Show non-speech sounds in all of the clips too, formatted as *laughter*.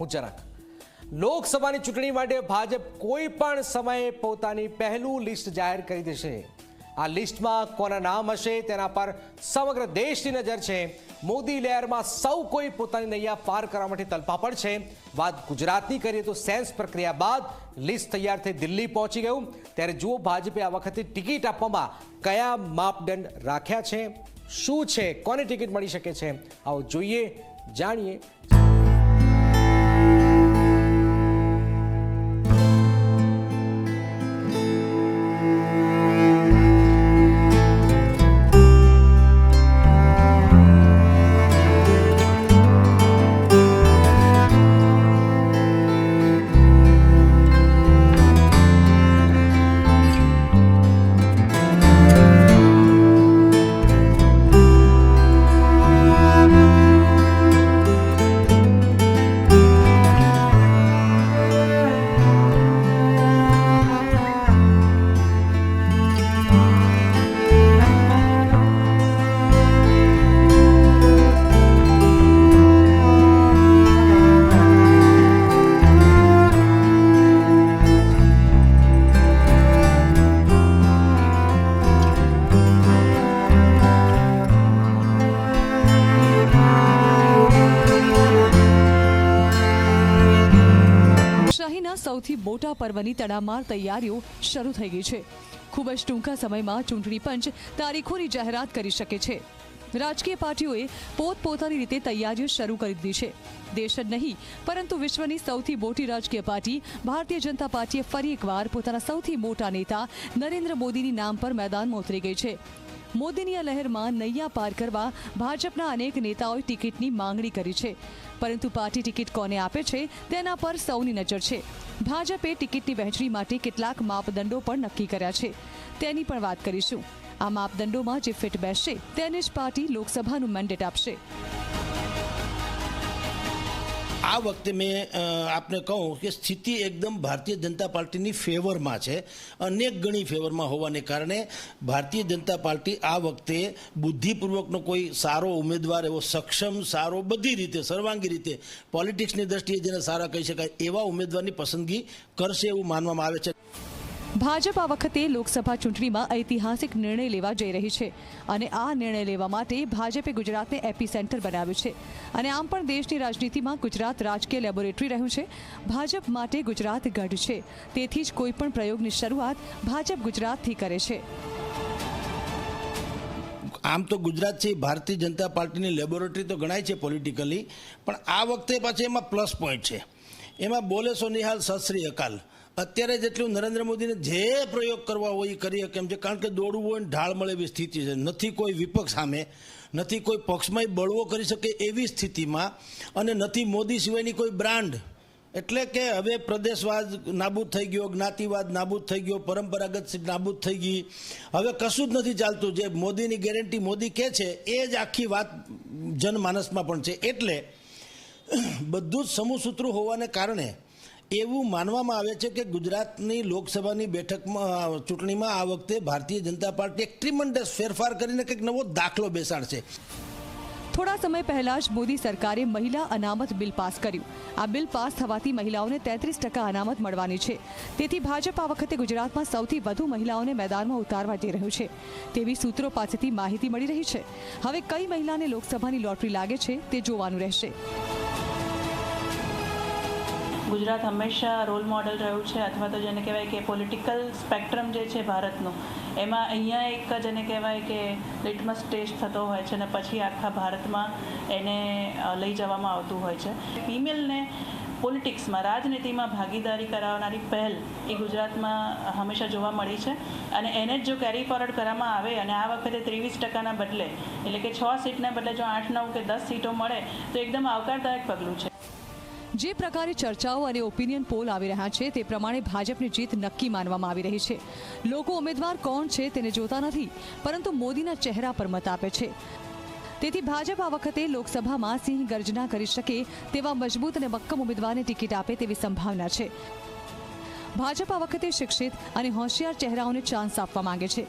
હું જરાક. લોકસભાની ચૂંટણી માટે ભાજપ કોઈ પણ સમયે પોતાની પહેલું લિસ્ટ જાહેર કરી દેશે. આ લિસ્ટમાં કોના નામ હશે તેના પર સમગ્ર દેશની નજર છે. મોદી લહેરમાં સૌ કોઈ પોતાની નૈયા પાર કરવા માટે તલપાપડ છે વાત ગુજરાતની કરીએ તો સેન્સ પ્રક્રિયા બાદ લિસ્ટ તૈયાર થઈ દિલ્હી પહોંચી ગયું. ત્યારે જુઓ ભાજપે આ વખતે ટિકિટ આપવામાં કયા માપદંડ રાખ્યા છે? શું છે? કોને ટિકિટ મળી શકે છે? આવો જોઈએ, જાણીએ. શાહીના સૌથી મોટા પર્વની તડામાર તૈયારીઓ શરૂ થઈ ગઈ છે. ખૂબ જ ટૂંકા સમયમાં ચૂંટણી પંચ તારીખોની જાહેરાત કરી શકે છે. રાજકીય પાર્ટીઓએ પોતપોતાની રીતે તૈયારીઓ શરૂ કરી દીધી છે. દેશ જ નહીં, પરંતુ વિશ્વની સૌથી મોટી રાજકીય પાર્ટી ભારતીય જનતા પાર્ટીએ ફરી એકવાર પોતાના સૌથી મોટા નેતા નરેન્દ્ર મોદીની નામ પર મેદાનમાં ઉતરી ગઈ છે. મોદીની આ લહેરમાં નૈયા પાર કરવા ભાજપના અનેક નેતાઓએ ટિકિટની માંગણી કરી છે. પરંતુ પાર્ટી ટિકિટ કોને આપે છે તેના પર સૌની નજર છે. ભાજપે ટિકિટની વહેંચણી માટે કેટલાક માપદંડો પણ નક્કી કર્યા છે. તેની પણ વાત કરીશું. આ માપદંડોમાં જે ફિટ બેસશે, તેને જ પાર્ટી લોકસભાનું મેન્ડેટ આપશે. આ વખતે મેં આપને કહું કે સ્થિતિ એકદમ ભારતીય જનતા પાર્ટીની ફેવરમાં છે. અનેક ગણી ફેવરમાં હોવાને કારણે ભારતીય જનતા પાર્ટી આ વખતે બુદ્ધિપૂર્વકનો કોઈ સારો ઉમેદવાર, એવો સક્ષમ, સારો, બધી રીતે, સર્વાંગી રીતે પોલિટિક્સની દ્રષ્ટિએ જેને સારા કહી શકાય એવા ઉમેદવારની પસંદગી કરશે એવું માનવામાં આવે છે. ભાજપ આ વખતે લોકસભા ચૂંટણીમાં ઐતિહાસિક નિર્ણય લેવા જઈ રહી છે અને આ નિર્ણય લેવા માટે ભાજપે ગુજરાતને એપી સેન્ટર બનાવ્યું છે. અને આમ પણ દેશની રાજનીતિમાં ગુજરાત રાજકીય લેબોરેટરી રહ્યું છે. ભાજપ માટે ગુજરાત ગઢ છે. તેથી જ કોઈપણ પ્રયોગની શરૂઆત ભાજપ ગુજરાતથી કરે છે. આમ તો ગુજરાત છે ભારતીય જનતા પાર્ટીની લેબોરેટરી તો ગણાય છે પોલિટિકલી, પણ આ વખતે પાછી એમાં પ્લસ પોઈન્ટ છે. એમાં બોલે સો નિહાલ, સત શ્રી અકાલ. અત્યારે જેટલું નરેન્દ્ર મોદીને જે પ્રયોગ કરવા હોય એ કરી શકે એમ છે? કારણ કે દોડવું હોય ને ઢાળ મળે એવી સ્થિતિ છે. નથી કોઈ વિપક્ષ સામે, નથી કોઈ પક્ષમાં બળવો કરી શકે એવી સ્થિતિમાં અને નથી મોદી સિવાયની કોઈ બ્રાન્ડ. એટલે કે હવે પ્રદેશવાદ નાબૂદ થઈ ગયો, જ્ઞાતિવાદ નાબૂદ થઈ ગયો, પરંપરાગત નાબૂદ થઈ ગઈ. હવે કશું જ નથી ચાલતું. જે મોદીની ગેરંટી મોદી કહે છે, એ જ આખી વાત જનમાનસમાં પણ છે. એટલે *clears throat* બધું જ સમૂહસૂત્રું હોવાને કારણે એવું માનવામાં આવે છે કે ગુજરાતની લોકસભાની બેઠકમાં ચૂંટણીમાં આ વખતે ભારતીય જનતા પાર્ટી એક ટ્રીમન્ડસ ફેરફાર કરીને કંઈક નવો દાખલો બેસાડશે. થોડા સમય પહેલા જ મોદી સરકારે મહિલા અનામત બિલ પાસ કર્યું. આ બિલ પાસ થવાથી મહિલાઓને તેત્રીસ ટકા અનામત મળવાની છે. તેથી ભાજપ આ વખતે ગુજરાતમાં સૌથી વધુ મહિલાઓને મેદાનમાં ઉતારવા જઈ રહ્યું છે. તેવી સૂત્રો પાસેથી માહિતી મળી રહી છે. હવે કઈ મહિલાને લોકસભાની લોટરી લાગે છે તે જોવાનું રહેશે. ગુજરાત હંમેશા રોલ મોડલ રહ્યું છે, અથવા તો જેને કહેવાય કે પોલિટિકલ સ્પેક્ટ્રમ જે છે ભારતનું, એમાં અહીંયા એક જેને કહેવાય કે લિટમસ ટેસ્ટ થતો હોય છે અને પછી આખા ભારતમાં એને લઈ જવામાં આવતું હોય છે. ફિમેલને પોલિટિક્સમાં રાજનીતિમાં ભાગીદારી કરાવનારી પહેલ એ ગુજરાતમાં હંમેશા જોવા મળી છે અને એને જ જો કેરી ફોરવર્ડ કરવામાં આવે અને આ વખતે ત્રેવીસ ટકાના બદલે, એટલે કે છ સીટના બદલે જો આઠ, નવ કે દસ સીટો મળે, તો એકદમ આવકારદાયક પગલું છે. જે પ્રકારે ચર્ચાઓ અને ઓપિનિયન પોલ આવી રહ્યા છે, તે પ્રમાણે ભાજપની જીત નક્કી માનવામાં આવી રહી છે. લોકો ઉમેદવાર કોણ છે તેને જોતા નથી, પરંતુ મોદીના ચહેરા પર મત આપે છે. તેથી ભાજપ આ વખતે લોકસભામાં સિંહ ગર્જના કરી શકે તેવા મજબૂત અને મક્કમ ઉમેદવારને ટિકિટ આપે તેવી સંભાવના છે. ભાજપ આ વખતે શિક્ષિત અને હોશિયાર ચહેરાઓને ચાન્સ આપવા માંગે છે.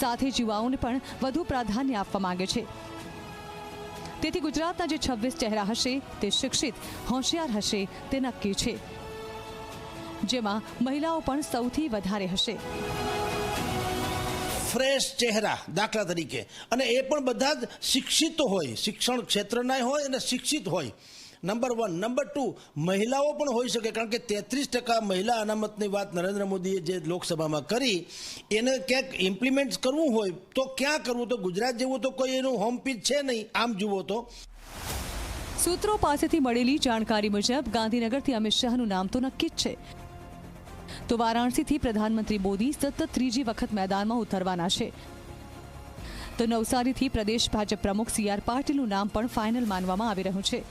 સાથે જ યુવાઓને પણ વધુ પ્રાધાન્ય આપવા માંગે છે. તેથી ગુજરાતના જે છવ્વીસ ચહેરા હશે તે શિક્ષિત, હોશિયાર હશે તે નક્કી છે. જેમાં મહિલાઓ પણ સૌથી વધારે હશે. ફ્રેશ ચહેરા દાખલા તરીકે. અને એ પણ બધા જ શિક્ષિત હોય, શિક્ષણ ક્ષેત્રના હોય અને શિક્ષિત હોય. નંબર વન નંબર ટુ મહિલાઓ પણ હોઈ શકે. કારણ કે તેત્રીસ ટકા મહિલા અનામતની વાત નરેન્દ્ર મોદીએ જે લોકસભામાં કરી, એને ક્યાંક ઇમ્પ્લિમેન્ટ કરવું હોય તો ક્યાં કરવું? તો ગુજરાત જેવું તો કોઈ એનું હોમ પીચ છે નહીં. આમ જુઓ તો. સૂત્રો પાસેથી મળેલી જાણકારી મુજબ ગાંધીનગરથી અમિત શાહનું નામ તો નક્કી જ છે. તો વારાણસીથી પ્રધાનમંત્રી મોદી સતત ત્રીજી વખત મેદાનમાં ઉતરવાના છે. તો નવસારીથી પ્રદેશ ભાજપ પ્રમુખ સી આર પાટીલનું નામ પણ ફાઇનલ માનવામાં આવી રહ્યું છે.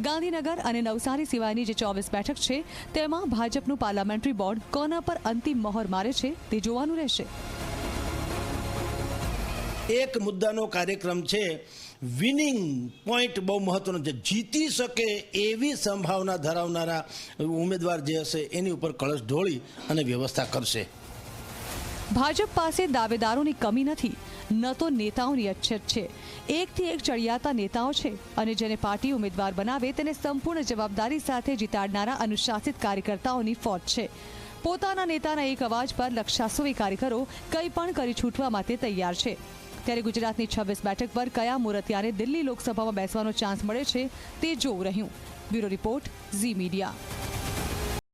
ગાંધીનગર અને નવસારી સિવાયની જે ચોવીસ બેઠક છે, તેમાં ભાજપનું પાર્લામેન્ટરી બોર્ડ કોના પર અંતિમ મહોર મારે છે, તે જોવાનું રહેશે. એક મુદ્દાનો કાર્યક્રમ છે, વિનિંગ પોઈન્ટ બહુ મહત્વનો છે. જીતી શકે એવી સંભાવના ધરાવનારા ઉમેદવાર જે હશે, એની ઉપર કળશ ઢોળી અને વ્યવસ્થા કરશે. ભાજપ પાસે દાવેદારોની કમી નથી, ન તો નેતાઓની અછત છે. એકથી એક ચડિયાતા નેતાઓ છે અને જેને પાર્ટી ઉમેદવાર બનાવે તેને સંપૂર્ણ જવાબદારી સાથે જીતાડનારા અનુશાસિત કાર્યકર્તાઓની ફોજ છે. પોતાના નેતાના એક અવાજ પર લક્ષાસોવી કાર્યકરો કંઈ પણ કરી છૂટવા માટે તૈયાર છે. ત્યારે ગુજરાતની છવ્વીસ બેઠક પર કયા મૂર્તિયાને દિલ્હી લોકસભામાં બેસવાનો ચાન્સ મળે છે તે જોવું રહ્યું. Bureau report Zee media.